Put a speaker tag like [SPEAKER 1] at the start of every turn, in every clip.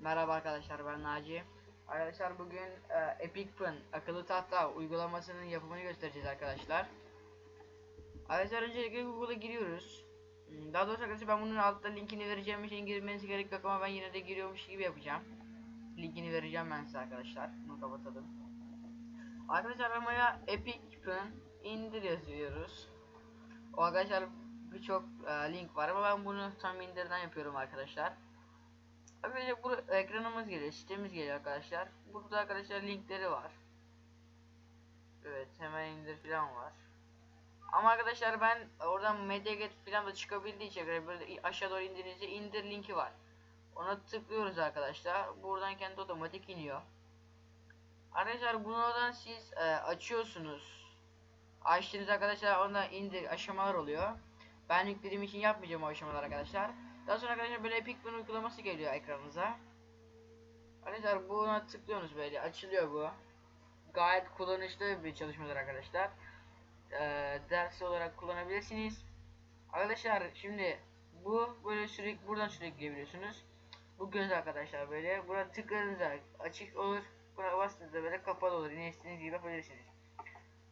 [SPEAKER 1] Merhaba arkadaşlar ben Naci. Arkadaşlar bugün e, Epic Pen akıllı tahta uygulamasının yapımını göstereceğiz arkadaşlar. Arkadaşlar öncelikle Google'a giriyoruz. Hmm, Daha doğrusu arkadaşlar ben bunun altta linkini vereceğim için girmeniz gerek yok ama ben yine de giriyormuş gibi yapacağım. Linkini vereceğim ben size arkadaşlar. Bunu kapatalım. Arkadaşlar aramaya Epic Pen indir yazıyoruz. O arkadaşlar birçok e, link var ama ben bunu tam indirden yapıyorum arkadaşlar. Arkadaşlar bu ekranımız geliyor, sitemiz geliyor arkadaşlar. Burada arkadaşlar linkleri var. Evet, hemen indir falan var. Ama arkadaşlar ben oradan MediaGet falan da çıkabildiği için böyle aşağı doğru indiğinizde indir linki var. Ona tıklıyoruz arkadaşlar. Buradan kendi otomatik iniyor. Arkadaşlar bunu oradan siz e, açıyorsunuz. Açtığınız arkadaşlar onda indir aşamalar oluyor. Ben yüklediğim için yapmayacağım o aşamalar arkadaşlar. Daha sonra arkadaşlar böyle Epic Pen uygulaması geliyor ekranınıza. Arkadaşlar buna tıklıyorsunuz böyle açılıyor bu. Gayet kullanışlı bir çalışmadır arkadaşlar. Ee, ders olarak kullanabilirsiniz. Arkadaşlar şimdi bu böyle sürekli buradan sürükleyebiliyorsunuz. Bu göz arkadaşlar böyle. Buna tıkladığınızda açık olur. Buna bastığınızda böyle kapalı olur. Yine istediğiniz gibi yapabilirsiniz.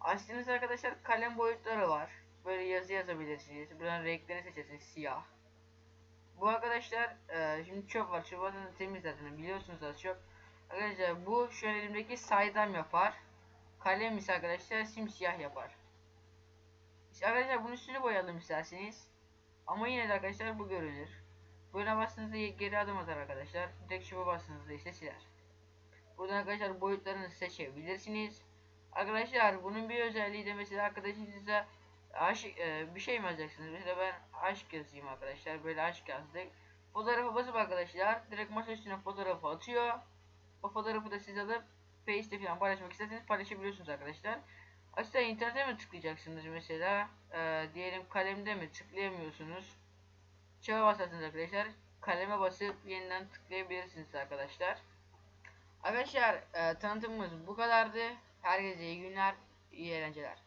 [SPEAKER 1] Açtığınızda arkadaşlar kalem boyutları var. Böyle yazı yazabilirsiniz. Buradan renklerini seçersiniz siyah. Bu arkadaşlar e, şimdi çöp var. Çöp aslında temiz zaten biliyorsunuz az çok. Arkadaşlar bu an elimdeki saydam yapar. Kalem ise arkadaşlar simsiyah yapar. İşte arkadaşlar bunun üstünü boyayalım isterseniz. Ama yine de arkadaşlar bu görünür. Buna bastığınızda geri adım atar arkadaşlar. Direkt çöpe bastığınızda ise siler. Buradan arkadaşlar boyutlarını seçebilirsiniz. Arkadaşlar bunun bir özelliği de mesela arkadaşınıza aşk e, bir şey mi yazacaksınız? Mesela ben aşk yazayım arkadaşlar. Böyle aşk yazdık. Fotoğrafa basıp arkadaşlar direkt masa üstüne fotoğrafı atıyor. O fotoğrafı da siz alıp Face'te falan paylaşmak isterseniz paylaşabiliyorsunuz arkadaşlar. Aslında internete mi tıklayacaksınız mesela? E, diyelim kalemde mi tıklayamıyorsunuz? Çaba basarsınız arkadaşlar. Kaleme basıp yeniden tıklayabilirsiniz arkadaşlar. Arkadaşlar e, tanıtımımız bu kadardı. Herkese iyi günler, iyi eğlenceler.